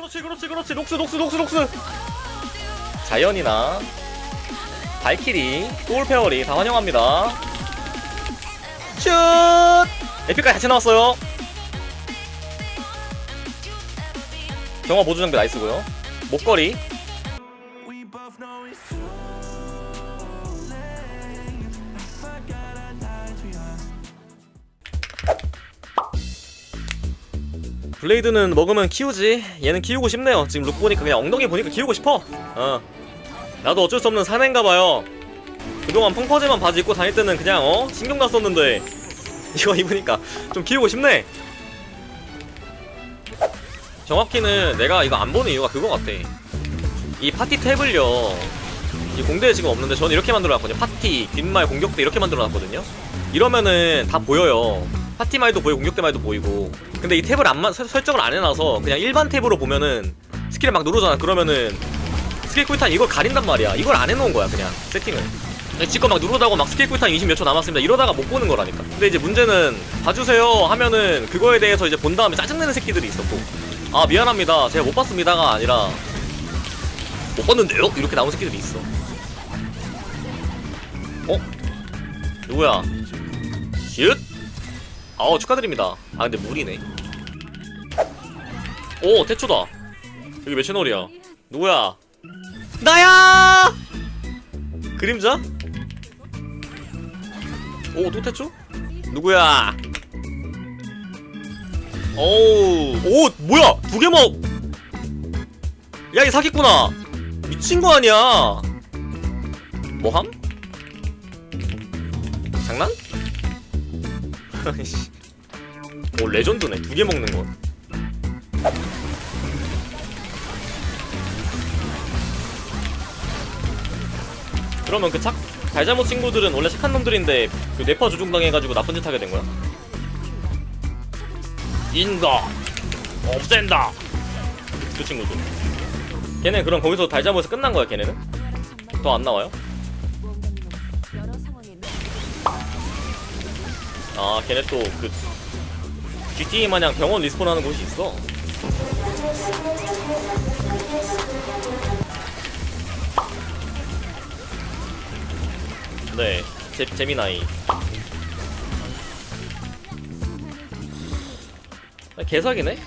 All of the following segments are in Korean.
그렇지 그렇지 그렇지. 녹스 녹스 녹스 녹스. 자연이나 발키리 소울페어리 다 환영합니다. 슛! 에픽까지 같이 나왔어요. 경화 보조 장비 나이스고요. 목걸이 블레이드는 먹으면 키우지. 얘는 키우고 싶네요. 지금 룩 보니까 그냥 엉덩이 보니까 키우고 싶어. 어. 나도 어쩔 수 없는 사내인가봐요. 그동안 펑퍼짐한 바지 입고 다닐 때는 그냥 어? 신경 다 썼는데. 이거 입으니까 좀 키우고 싶네. 정확히는 내가 이거 안 보는 이유가 그거 같아. 이 파티 탭을요. 이 공대에 지금 없는데 저는 이렇게 만들어놨거든요. 파티, 뒷말, 공격대 이렇게 만들어놨거든요. 이러면은 다 보여요 파티 말도 보이고 공격대 말도 보이고. 근데 이 탭을 안 마- 설- 설정을 안 해놔서 그냥 일반 탭으로 보면은 스킬을 막 누르잖아. 그러면은 스킬 쿨타임 이걸 가린단 말이야. 이걸 안 해놓은 거야 그냥 세팅을. 지껏 막 누르다고 막 스킬 쿨타임 20 몇 초 남았습니다. 이러다가 못 보는 거라니까. 근데 이제 문제는 봐주세요 하면은 그거에 대해서 이제 본 다음에 짜증내는 새끼들이 있었고. 아 미안합니다. 제가 못 봤습니다가 아니라 못 봤는데요? 이렇게 나온 새끼들이 있어. 어? 누구야? 슛? 아우 축하드립니다. 아 근데 물이네. 오 태초다. 여기 몇 채널이야? 누구야? 나야! 그림자? 오 또 태초? 누구야? 오우 오 뭐야? 두 개 먹. 야이 사기꾼아! 미친 거 아니야? 뭐함? 장난? 오 레전드네 두 개 먹는 거 그러면 그 착, 잘잘못 친구들은 원래 착한 놈들인데 그 뇌파 조종당해가지고 나쁜 짓 하게 된 거야? 인가 없앤다 그 친구들 걔네 그럼 거기서 달잘못에서 끝난 거야 걔네는? 더 안 나와요? 아 걔네 또 그 GTA 마냥 병원 리스폰하는 곳이 있어 네 제, 재미나이 아, 개사기네?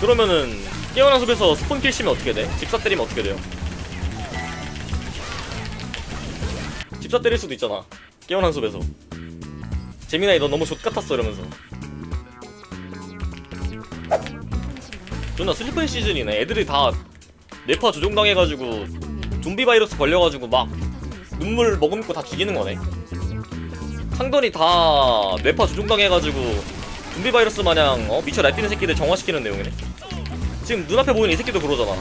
그러면은 깨어난 숲에서 스폰 킬 치면 어떻게 돼? 집사 때리면 어떻게 돼요? 집사 때릴 수도 있잖아 깨어난 숲에서 재민아이 너 너무 좆같았어 이러면서. 존나 슬리퍼 시즌이네. 애들이 다 뇌파 조종당해가지고 좀비 바이러스 걸려가지고 막 눈물 머금고 다 죽이는 거네. 상던이 다 뇌파 조종당해가지고 좀비 바이러스 마냥 어? 미쳐 날뛰는 새끼들 정화시키는 내용이네. 지금 눈앞에 보이는 이 새끼도 그러잖아.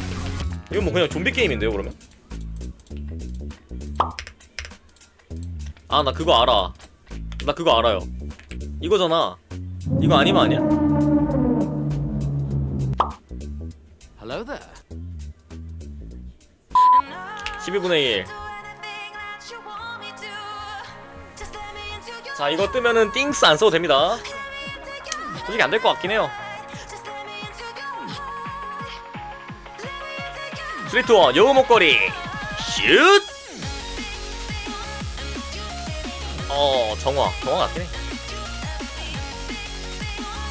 이건 뭐 그냥 좀비 게임인데요 그러면? 아 나 그거 알아 나 그거 알아요. 이거잖아. 이거 아니면 아니야? Hello there. 12분의 1. 자, 이거 뜨면은 띵스 안 써도 됩니다. 솔직히 안 될 것 같긴 해요. 3, 2, 1, 여우 목걸이. 슛! 어, 정화. 정화 같긴 해.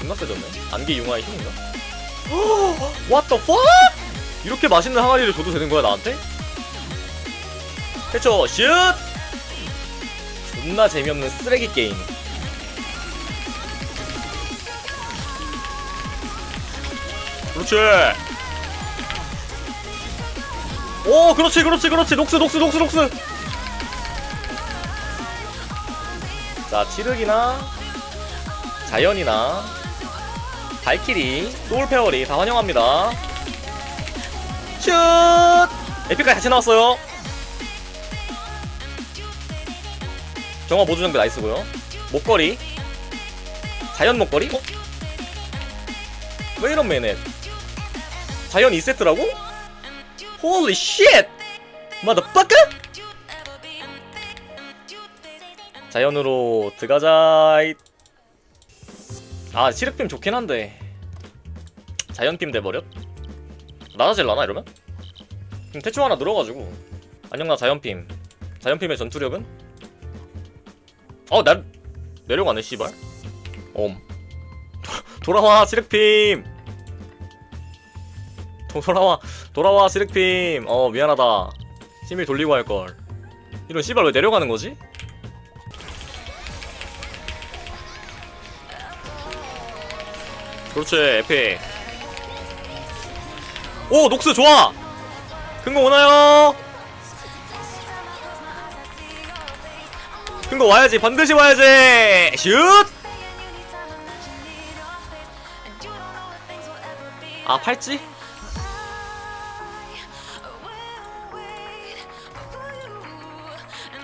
존나 세졌네. 안개 융화의 힘인가? What the fuck? 이렇게 맛있는 항아리를 줘도 되는 거야, 나한테? 해쳐, 슛! 존나 재미없는 쓰레기 게임. 그렇지! 오, 그렇지, 그렇지, 그렇지! 녹스, 녹스, 녹스, 녹스! 자, 치르기나, 자연이나, 발키리, 소울페어리 다 환영합니다. 슛! 에픽까지 같이 나왔어요. 정화 모두 장비 나이스고요. 목걸이. 자연 목걸이? 어? 왜 이런 매네? 자연 2세트라고? Holy shit! Motherfucker! 자연으로 들어가자. 아, 시륵빔 좋긴 한데. 자연빔 돼버렸? 낮아질라나 이러면? 그럼 대충 하나 늘어가지고 안녕 나 자연핌 자연핌의 전투력은? 어, 나 내려가네 씨발 엄 돌아와 시렉핌 도- 돌아와 돌아와 시렉핌 어 미안하다 힘을 돌리고 할걸 이런 씨발 왜 내려가는 거지? 그렇지 에픽 오 녹스 좋아 큰거 오나요? 큰 거 와야지 반드시 와야지 슛! 아 팔찌?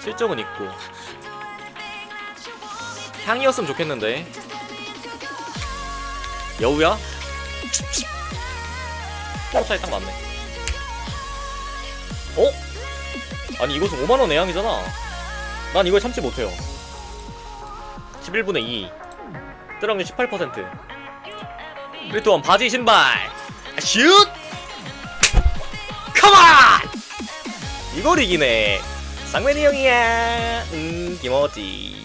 실적은 있고 향이었으면 좋겠는데 여우야? 어 차이 딱 맞네. 어? 아니 이것은 5만원 내향이잖아. 난 이걸 참지 못해요. 11분의 2 뜨랑률 18% 그리고 또한 바지 신발. 슛! 컴온! 이걸 이기네. 쌍맨이 형이야. 음 김어지